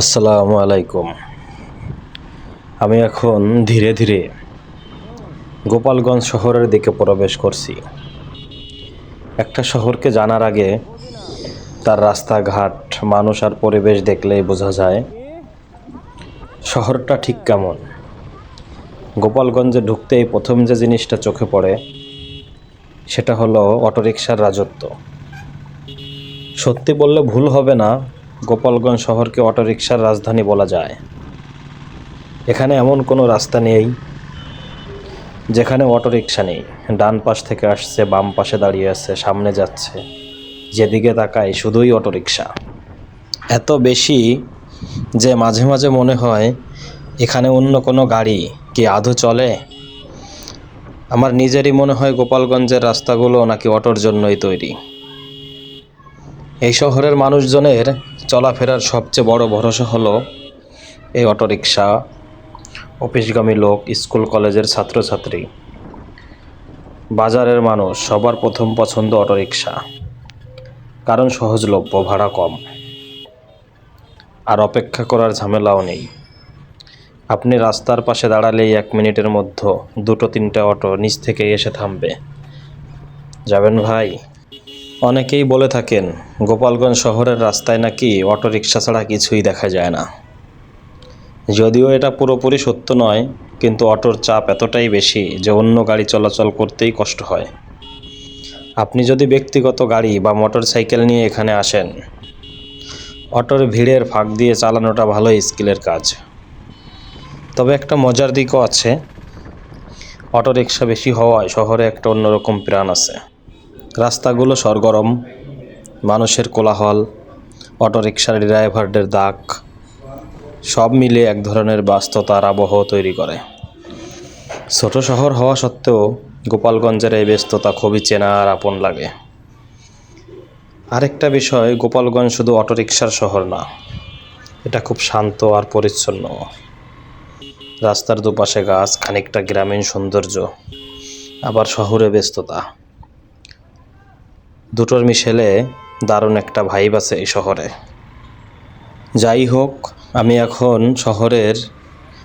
আসসালামু আলাইকুম। আমি এখন ধীরে ধীরে গোপালগঞ্জ শহরের দিকে প্রবেশ করছি। একটা শহরকে জানার আগে তার রাস্তাঘাট, মানুষ আর পরিবেশ দেখলেই বোঝা যায় শহরটা ঠিক কেমন। গোপালগঞ্জে ঢুকতেই প্রথম যে জিনিসটা চোখে পড়ে, সেটা হলো অটোরিকশার রাজত্ব। সত্যি বললে ভুল হবে না গোপালগঞ্জ শহরকে অটোরিকশার রাজধানী বলা যায়। এখানে এমন কোনো রাস্তা নেই যেখানে অটোরিকশা নেই। ডান পাশ থেকে আসছে, বাম পাশে দাঁড়িয়ে আছে, সামনে যাচ্ছে। যেদিকে তাকায় শুধুই অটোরিকশা। এত বেশি যে মাঝে মাঝে মনে হয়, এখানে অন্য কোনো গাড়ি কি আদৌ চলে? আমার নিজেরই মনে হয় গোপালগঞ্জের রাস্তাগুলো নাকি অটোর জন্যই তৈরি। এই শহরের মানুষজনের চলাফেরার সবচেয়ে বড় ভরসা হলো এই অটোরিকশা, অফিসগামী লোক, স্কুল, কলেজের ছাত্রছাত্রী। বাজারের মানুষ সবার প্রথম পছন্দ অটোরিকশা, কারণ সহজলভ্য, ভাড়া কম। আর অপেক্ষা করার ঝামেলাও নেই। আপনি রাস্তার পাশে দাঁড়ালেই এক মিনিটের মধ্যে দুটো তিনটে অটো নিচ থেকে এসে থামবে। যাবেন ভাই? অনেকেই বলে থাকেন, গোপালগঞ্জ শহরের রাস্তায় নাকি অটোরিকশা ছাড়া কিছুই দেখা যায় না। যদিও এটা পুরোপুরি সত্য নয়, কিন্তু অটোর চাপ এতটাই বেশি যে অন্য গাড়ি চলাচল করতেই কষ্ট হয়। আপনি যদি ব্যক্তিগত গাড়ি বা মোটর সাইকেল নিয়ে এখানে আসেন, অটোর ভিড়ের ফাঁক দিয়ে চালানোটা ভালো স্কিলের কাজ। তবে একটা মজার দিকও আছে, অটোরিকশা বেশি হওয়ায় শহরে একটা অন্যরকম প্রাণ আছে। রাস্তাগুলো সরগরম, মানুষের কোলাহল, অটোরিকশার ড্রাইভারদের দাগ, সব মিলে এক ধরনের ব্যস্ততার আবহ তৈরি করে। ছোট শহর হওয়া সত্ত্বেও গোপালগঞ্জের এই ব্যস্ততা খুবই চেনা আর আপন লাগে। আরেকটা বিষয়, গোপালগঞ্জ শুধু অটোরিকশার শহর না, এটা খুব শান্ত আর পরিচ্ছন্ন। রাস্তার দুপাশে গাছ, খানিকটা গ্রামীণ সৌন্দর্য, আবার শহরে ব্যস্ততা। দুটোর মিশেলে দারুণ একটা ভাইব আছে এই শহরে। যাই হোক, আমি এখন শহরের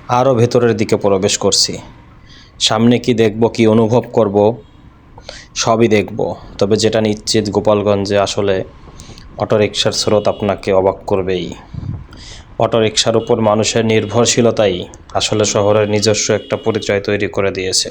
আরও ভেতরের দিকে প্রবেশ করছি। সামনে কি দেখব, কি অনুভব করব, সবই দেখব। তবে যেটা নিশ্চিত, গোপালগঞ্জে আসলে অটোরিকশার স্রোত আপনাকে অবাক করবেই। অটোরিকশার উপর মানুষের নির্ভরশীলতাই আসলে শহরের নিজস্ব একটা পরিচয় তৈরি করে দিয়েছে।